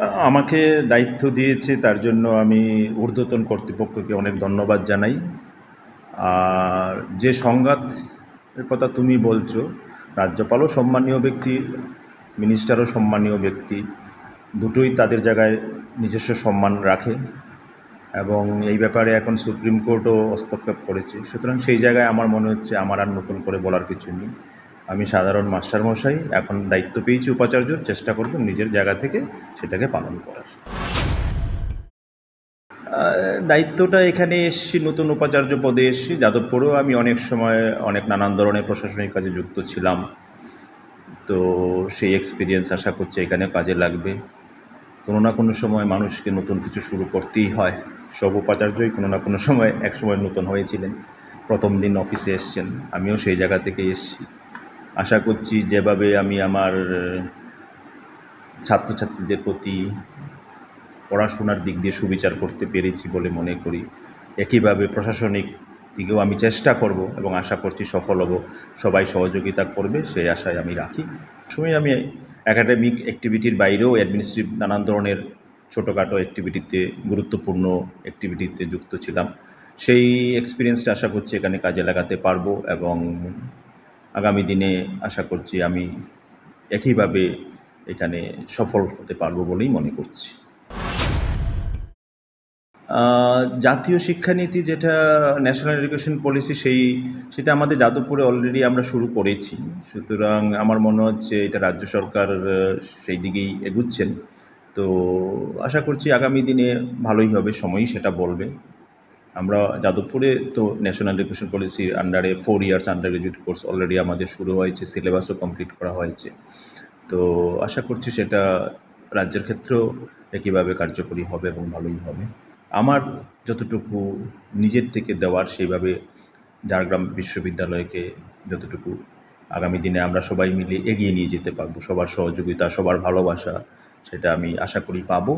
আমাকে দায়িত্ব দিয়েছে, তার জন্য আমি ঊর্ধ্বতন কর্তৃপক্ষকে অনেক ধন্যবাদ জানাই। আর যে সংঘাতের কথা তুমি বলছো, রাজ্যপালও সম্মানীয় ব্যক্তি, মিনিস্টারও সম্মানীয় ব্যক্তি, দুটোই তাদের জায়গায় নিজস্ব সম্মান রাখে এবং এই ব্যাপারে এখন সুপ্রিম কোর্টও হস্তক্ষেপ করেছে। সুতরাং সেই জায়গায় আমার মনে হচ্ছে আমার আর নতুন করে বলার কিছু নেই। আমি সাধারণ মাস্টারমশাই, এখন দায়িত্ব পেয়েছি উপাচার্য চেষ্টা করব নিজের জায়গা থেকে সেটাকে পালন করার। দায়িত্বটা এখানে এসেছি, নতুন উপাচার্য পদে এসেছি। যাদবপুরেও আমি অনেক সময় অনেক নানান ধরনের প্রশাসনিক কাজে যুক্ত ছিলাম। তো সেই এক্সপিরিয়েন্স আশা করছি এখানে কাজে লাগবে। কোনো না কোনো সময় মানুষকে নতুন কিছু শুরু করতেই হয়। সব উপাচার্যই কোনো না কোনো সময় এক সময় নতুন হয়েছিলেন। প্রথম দিন অফিসে এসছেন। আমিও সেই জায়গা থেকে এসেছি। আশা করছি যেভাবে আমি আমার ছাত্রছাত্রীদের প্রতি পড়াশোনার দিক দিয়ে সুবিচার করতে পেরেছি বলে মনে করি। একইভাবে প্রশাসনিক দিকেও আমি চেষ্টা করব এবং আশা করছি সফল হব। সবাই সহযোগিতা করবে, সেই আশায় আমি রাখি। সময় আমি একাডেমিক অ্যাক্টিভিটির বাইরেও অ্যাডমিনিস্ট্রেটিভ নানান ধরনের ছোটোখাটো অ্যাক্টিভিটিতে গুরুত্বপূর্ণ অ্যাক্টিভিটিতে যুক্ত ছিলাম। সেই এক্সপিরিয়েন্সটা আশা করছি এখানে কাজে লাগাতে পারব এবং আগামী দিনে আশা করছি আমি একইভাবে এখানে সফল হতে পারব বলেই মনে করছি। জাতীয় শিক্ষানীতি যেটা ন্যাশনাল এডুকেশন পলিসি সেই, সেটা আমাদের যাদবপুরে অলরেডি আমরা শুরু করেছি। সুতরাং আমার মনে হচ্ছে এটা রাজ্য সরকার সেই দিকেই এগুচ্ছেন। তো আশা করছি আগামী দিনে ভালোই হবে, সময়ই সেটা বলবে। আমরা যাদবপুরে তো ন্যাশনাল এডুকেশন পলিসির আন্ডারে four years undergraduate course already আমাদের শুরু হয়েছে সিলেবাসও কমপ্লিট করা হয়েছে। তো আশা করছি সেটা রাজ্যের ক্ষেত্রেও একইভাবে কার্যকরী হবে এবং ভালোই হবে। আমার যতটুকু নিজের থেকে দেওয়ার সেইভাবে ঝাড়গ্রাম বিশ্ববিদ্যালয়কে যতটুকু আগামী দিনে আমরা সবাই মিলে এগিয়ে নিয়ে যেতে পারব, সবার সহযোগিতা, সবার ভালোবাসা, সেটা আমি আশা করি পাবো।